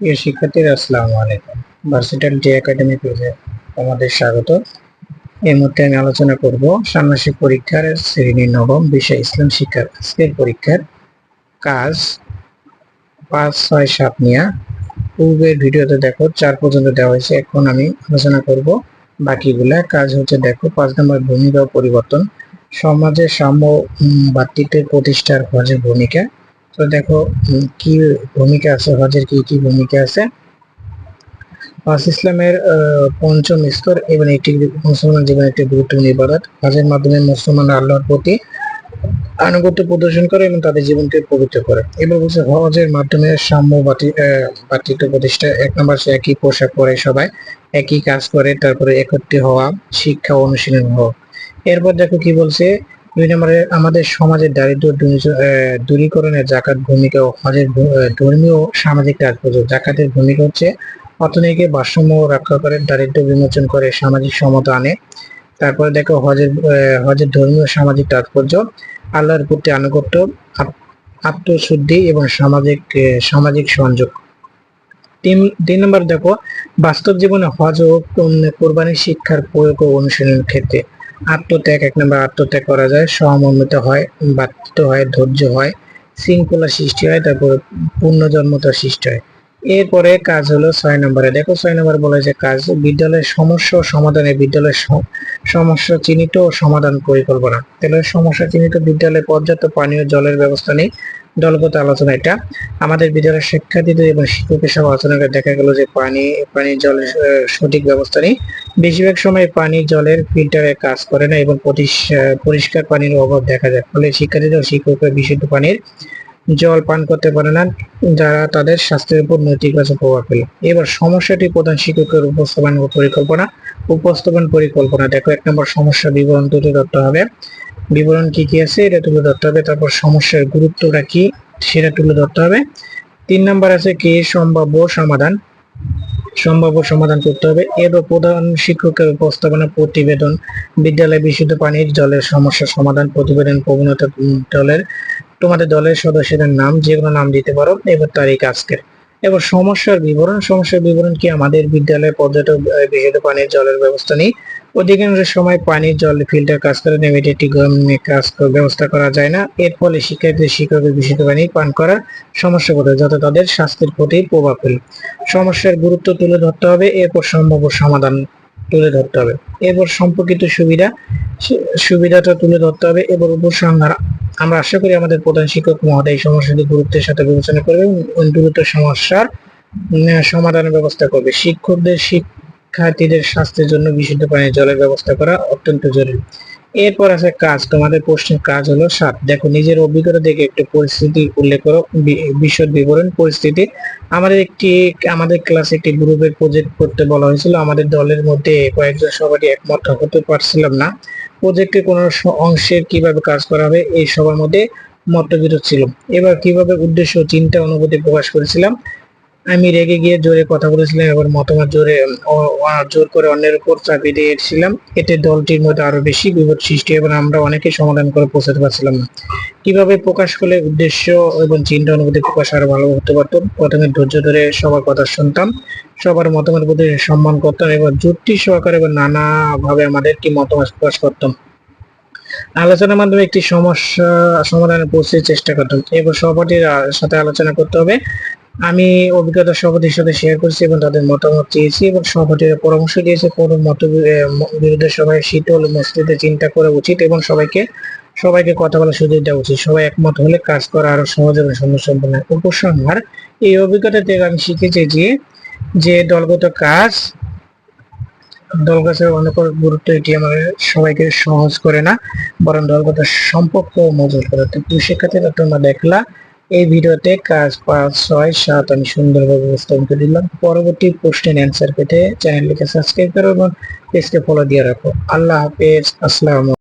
প্রিয় শিক্ষার্থীরা আসসালামু আলাইকুম। ভার্সিটাল ডে একাডেমি পেজে তোমাদের স্বাগত। এই মুহূর্তে আমি আলোচনা করব ষান্মাসিক পরীক্ষার শ্রেণি নবম বিষয় ইসলাম শিক্ষার আজকের পরীক্ষার কাজ পাঁচ ছয় সাত নিয়ে। পূর্বের ভিডিওতে দেখো চার পর্যন্ত দেওয়া হয়েছে। এখন আমি আলোচনা করব বাকিগুলা। কাজ হচ্ছে দেখো পাঁচ নম্বর ভূমিকা পরিবর্তন। সমাজে সাম্য উম, ভ্রাতৃত্বের প্রতিষ্ঠার হজের ভূমিকা। তো দেখো কি ভূমিকা আছে? হজের কি কি ভূমিকা আছে? হজ ইসলামের পঞ্চম স্তর এবং এটি মুসলমান জীবনের একটি গুরুত্বপূর্ণ ইবাদত। হজের মাধ্যমে মুসলমান আল্লাহর প্রতি আনুগত্য প্রদর্শন করে এবং তাদের জীবনকে পবিত্র করে। এবার বলছে হজের মাধ্যমে সাম্য বাতি- আহ, প্রতিষ্ঠা এক নম্বর একই পোশাক পরে সবাই একই কাজ করে তারপরে একত্রে হওয়া শিক্ষা অনুশীলন হওয়া এরপর দেখো কি বলছে দুই নম্বরে আমাদের সমাজের দারিদ্র দূরী- আহ, দূরীকরণের জাকাত ভূমিকা ও হজের ধর্মীয় সামাজিক তাৎপর্য। জাকাতের ভূমিকা হচ্ছে অর্থনৈতিক ভারসাম্য রক্ষা করে দারিদ্র বিমোচন করে সামাজিক সমতা আনে। তারপরে দেখো হজের হজের ধর্মীয় সামাজিক তাৎপর্য। আল্লাহর প্রতি আনুগত্য আত্মশুদ্ধি এবং সামাজিক সামাজিক সংযোগ। তিন তিন নম্বর দেখো বাস্তব জীবনে হজ ও কোরবানির শিক্ষার প্রয়োগ ও অনুশীলনের ক্ষেত্রে আত্মত্যাগ, এক নম্বর আত্মত্যাগ করা যায়। সহমর্মিত হয় বাত্য হয়, ধৈর্য হয়, শৃঙ্খলা সৃষ্টি হয়, তারপর পুণ্যজন্মতা সৃষ্টি হয়। এরপরে কাজ হলো ছয় নম্বরে। দেখো ছয় নম্বর বলা যে কাজ, বিদ্যালয়ের সমস্যা ও সমাধানে বিদ্যালয়ের সমস্যা চিহ্নিত ও সমাধান পরিকল্পনা। তাহলে সমস্যা চিহ্নিত বিদ্যালয়ে পর্যাপ্ত পানীয় জলের ব্যবস্থা নেই। দলগত আলোচনা এটা। আমাদের বিদ্যালয়ের শিক্ষার্থীদের এবং শিক্ষকের সব আলোচনা করে দেখা গেল যে পানি, পানির জলের সঠিক ব্যবস্থা নেই। বেশিরভাগ সময় পানি জলের ফিল্টারে কাজ করে না এবং পরিষ্কার পানির অভাব দেখা যায়। ফলে শিক্ষার্থীদের শিক্ষকরা বিশুদ্ধ পানির জল পান করতে পারে না, যারা তাদের স্বাস্থ্যের উপর নেতিবাচক প্রভাব ফেলে। এবার সমস্যাটি প্রধান শিক্ষকের উপস্থাপন পরিকল্পনা উপস্থাপন পরিকল্পনা। দেখো, এক নম্বর সমস্যা বিবরণ তুলে ধরতে হবে। বিবরণ কি কি আছে, এটা তুলে ধরতে হবে। তারপর সমস্যার গুরুত্বটা কি, সেটা তুলে ধরতে হবে। তিন নাম্বার আছে কি, সম্ভাব্য সমাধান। সম্ভাব্য সমাধান করতে হবে। এরপর প্রধান শিক্ষকের উপস্থাপনা, প্রতিবেদন, বিদ্যালয়ে বিশুদ্ধ পানির জলের সমস্যা সমাধান, প্রতিবেদন, প্রবণতা দলের, তোমাদের দলের সদস্যদের নাম, যে কোনো নাম দিতে পারো। এবার তারিখ আজকের। এবার সমস্যার বিবরণ সমস্যার বিবরণ কি আমাদের বিদ্যালয়ে পর্যটক বিশুদ্ধ পানির জলের ব্যবস্থা নেই। অধিকাংশ সময় পানির জল, ফিল্টার কাজ করে নেভিটেটি কাজ কর- ব্যবস্থা করা যায় না। এর ফলে শিক্ষার্থীদের শিক্ষকের বিশুদ্ধ পানি পান করার সমস্যা ঘটে যাতে তাদের স্বাস্থ্যের প্রতি প্রভাব ফেলে। সমস্যার গুরুত্ব তুলে ধরতে হবে, এরপর সম্ভাব্য সমাধান তুলে ধরতে হবে। এরপর সম্পর্কিত সুবিধা সুবিধাটা তুলে ধরতে হবে এবার উপসংহার। আমরা আশা করি আমাদের প্রধান শিক্ষক মহোদয় এই সমস্যাটি গুরুত্বের সাথে বিবেচনা করবে এবং দ্রুত সমস্যার সমাধানের ব্যবস্থা করবে। শিক্ষকদের শিক্ষার্থীদের স্বাস্থ্যের জন্য বিশুদ্ধ পানীয় জলের ব্যবস্থা করা অত্যন্ত জরুরি। এরপর আছে কাজ। তোমাদের প্রশ্নের কাজ হলো সাত। দেখো, নিজের অভিজ্ঞতা থেকে একটি পরিস্থিতি উল্লেখ করো। বিশদ বিবরণ, পরিস্থিতি। আমাদের একটি, আমাদের ক্লাসে একটি গ্রুপের প্রজেক্ট করতে বলা হয়েছিল। আমাদের দলের মধ্যে কয়েকজন সবাই একমত হতে পারছিলাম না। প্রজেক্টে কোনো অংশের কীভাবে কাজ করা হবে এই সবার মধ্যে মতবিরোধ ছিল। এবার কীভাবে উদ্দেশ্য চিন্তা অনুভূতি প্রকাশ করেছিলাম আমি রেগে গিয়ে জোরে কথা বলেছিলাম এবং মতামত জোরে জোর করে অন্যের উপর চাপিয়ে দিয়েছিলাম। এতে দলটির মধ্যে আরও বেশি বিপদ সৃষ্টি এবং আমরা অনেকে সমাধান করে পৌঁছাতে পারছিলাম না। কীভাবে প্রকাশ করলে উদ্দেশ্য এবং চিন্তা অনুভূতি প্রকাশ আরও ভালো হতে পারতো? প্রথমে ধৈর্য ধরে সবার কথা শুনতাম, সবার মতামত প্রতি সম্মান করতাম এবং যুক্তি সহকারে এবং নানা ভাবে আমাদের কি মতামত প্রকাশ করতাম। আলোচনার মাধ্যমে একটি সমস্যা সমাধানের পৌঁছে চেষ্টা করতাম। এবং সহপাঠীর সাথে আলোচনা করতে হবে। আমি অভিজ্ঞতা সভাপতির সাথে শেয়ার করেছি এবং তাদের মতামত চেয়েছি এবং সভাপতিরা পরামর্শ দিয়েছে, কোন মত বিরোধের সবাই শীতল মস্তিতে চিন্তা করা উচিত এবং সবাইকে সবাইকে কথা বলার সুযোগ দেওয়া উচিত সবাই একমত হলে কাজ করা আরও সহজ এবং সম্পন্ন। উপসংহার, এই অভিজ্ঞতা থেকে আমি শিখেছি যে যে দলগত কাজ দলগত অনেক গুরুত্ব এটি আমাদের সবাইকে সহজ করে না, বরং দলগত সম্পর্ক মজুর করে তো শিক্ষার্থীরা তোমরা দেখলা এই ভিডিওতে কাজ পাঁচ, ছয়, সাত আমি সুন্দরভাবে উপস্থাপন করে দিলাম। পরবর্তী প্রশ্নের অ্যান্সার পেতে চ্যানেলটিকে সাবস্ক্রাইব করো এবং পেজকে ফলো দিয়ে রাখো। আল্লাহ হাফেজ। আসসালাম